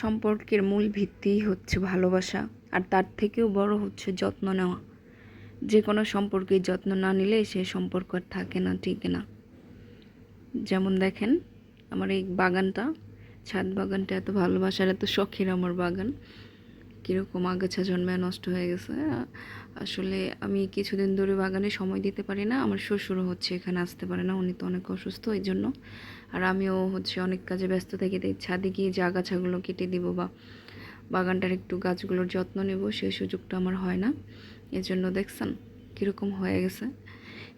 সম্পর্কের মূল ভিত্তিই হচ্ছে ভালোবাসা, আর তার থেকেও বড় হচ্ছে যত্ন নেওয়া। যে কোনো সম্পর্কে যত্ন না নিলে সে সম্পর্ক আর থাকে না ঠিক না। যেমন দেখেন, আমার এই বাগানটা, ছাদ বাগানটা এত ভালোবাসার, এত শখের আমার বাগান। কীরকম আগাছা জন্মায় নষ্ট হয়ে গেছে আসলে আমি কিছুদিন ধরে বাগানে সময় দিতে পারি না, আমার শ্বশুরও হচ্ছে এখানে আসতে পারে না, উনি তো অনেক অসুস্থ, এই জন্য। আর আমিও হচ্ছে অনেক কাজে ব্যস্ত থাকি, তাই ছাদে গিয়ে যে আগাছাগুলো কেটে দিব বা বাগানটার একটু গাছগুলোর যত্ন নেব সেই সুযোগটা আমার হয় না। এজন্য দেখছেন কীরকম হয়ে গেছে।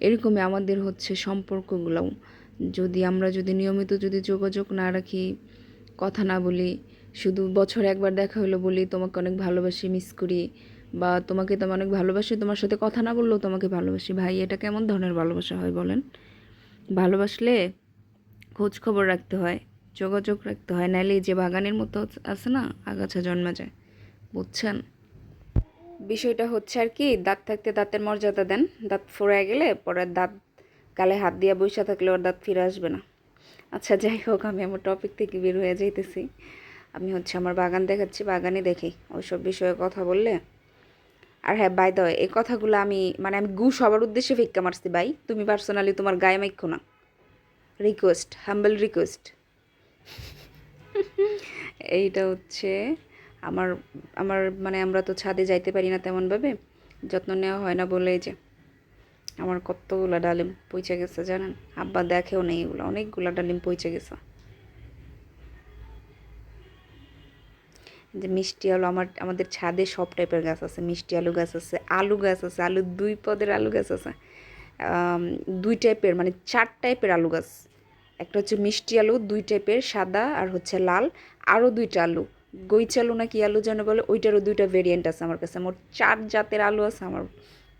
এরকমই আমাদের হচ্ছে সম্পর্কগুলোও। যদি আমরা যদি নিয়মিত যদি যোগাযোগ না রাখি, কথা না বলি শুধু বছরে একবার দেখা হলো বলি তোমাকে অনেক ভালোবাসি মিস করি বা তোমাকে তো অনেক ভালোবাসি, তোমার সাথে কথা না বললেও তোমাকে ভালোবাসি। ভাই, এটা কেমন ধরনের ভালোবাসা হয় বলেন? ভালোবাসলে খোঁজ খবর রাখতে হয়, যোগাযোগ রাখতে হয় নাহলে যে বাগানের মতো আছে না, আগাছা জন্মা যায়, বুঝছেন? বিষয়টা হচ্ছে আর কি, দাঁত থাকতে দাঁতের মর্যাদা দেন, দাঁত ফোড়ায় গেলে পরে দাঁত গালে হাত দিয়ে বসে থাকলে ওর দাঁত ফিরে আসবে না। আচ্ছা যাই হোক, আমি আমার টপিক থেকে বের হয়ে যাইতেছি। আমি হচ্ছে আমার বাগান দেখাচ্ছি, বাগানে দেখি ওইসব বিষয়ে কথা বললে। আর হ্যাঁ বাই দয় এই কথাগুলো আমি মানে আমি গু সবার উদ্দেশ্যে ফিক্কা মারছি, ভাই। তুমি পার্সোনালি তোমার গায়ে মাইখো না। রিকোয়েস্ট হাম্বল রিকোয়েস্ট এইটা হচ্ছে আমার আমার মানে আমরা তো ছাদে যাইতে পারি না তেমনভাবে, যত্ন নেওয়া হয় না বলে যে। আমার কতগুলো ডালিম পইচে গেছে জানেন? আব্বা দেখেও নেই এগুলো, অনেকগুলো ডালিম পইচে গেছে। যে মিষ্টি আলু, আমার, আমাদের ছাদে সব টাইপের গাছ আছে। মিষ্টি আলু গাছ আছে, আলু গাছ আছে, আলু দুই পদের আলু গাছ আছে। দুই টাইপের মানে চার টাইপের আলু গাছ। একটা হচ্ছে মিষ্টি আলু, দুই টাইপের, সাদা আর হচ্ছে লাল। আরও দুইটা আলু। গইচালু না কি আলু যেন বলে, ওইটারও দুইটা ভেরিয়েন্ট আছে আমার কাছে। মোট চার জাতের আলু আছে আমার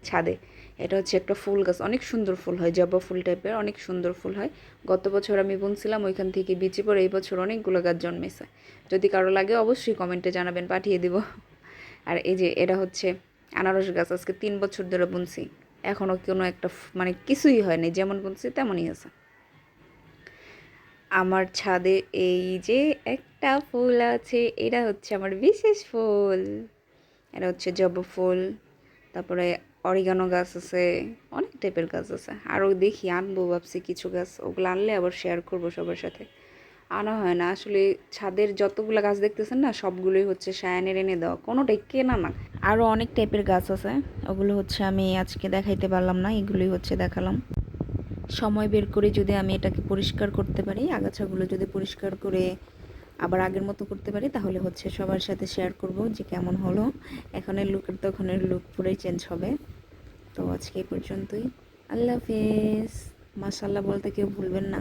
ছাদে। এটা হচ্ছে একটা ফুল গাছ। অনেক সুন্দর ফুল হয়, জবা ফুল টাইপের অনেক সুন্দর ফুল হয়। গত বছর আমি বুনছিলাম, ওইখান থেকে বিচি পরে এই বছর অনেকগুলো গাছ জন্মেছে। যদি কারও লাগে অবশ্যই কমেন্টে জানাবেন, পাঠিয়ে দিব। আর এই যে এটা হচ্ছে আনারস গাছ, আজকে তিন বছর ধরে বুনছি। এখনও কোনো একটা মানে কিছুই হয়নি, যেমন বুনছি তেমনই আছে। আমার ছাদে এই যে একটা ফুল আছে, এটা হচ্ছে আমার বিশেষ ফুল। এটা হচ্ছে জবা ফুল। তারপরে অরিগানো গাছ আছে, অনেক টাইপের গাছ আছে। আরও দেখি, আনব, ভাবছি কিছু গাছ, ওগুলো আনলে আবার শেয়ার করব সবার সাথে। আনা হয় না, আসলে ছাদের যতগুলো গাছ দেখতেছেন না, সবগুলোই হচ্ছে সায়ানের এনে দেওয়া, কোনোটাই কেনা না। আরও অনেক টাইপের গাছ আছে, ওগুলো হচ্ছে আমি আজকে দেখাইতে পারলাম না, এগুলোই হচ্ছে দেখালাম। সময় বের করে যদি আমি এটাকে পরিষ্কার করতে পারি, আগাছাগুলো যদি পরিষ্কার করে আবার আগের মতো করতে পারি, তাহলে হচ্ছে সবার সাথে শেয়ার করব যে কেমন হলো। এখনের লুকের তো তখনের লুক পুরোই চেঞ্জ হবে। তো আজকে এই পর্যন্তই। আল্লাহ হাফেজ। মাসাল্লাহ বলতে কেউ ভুলবেন না।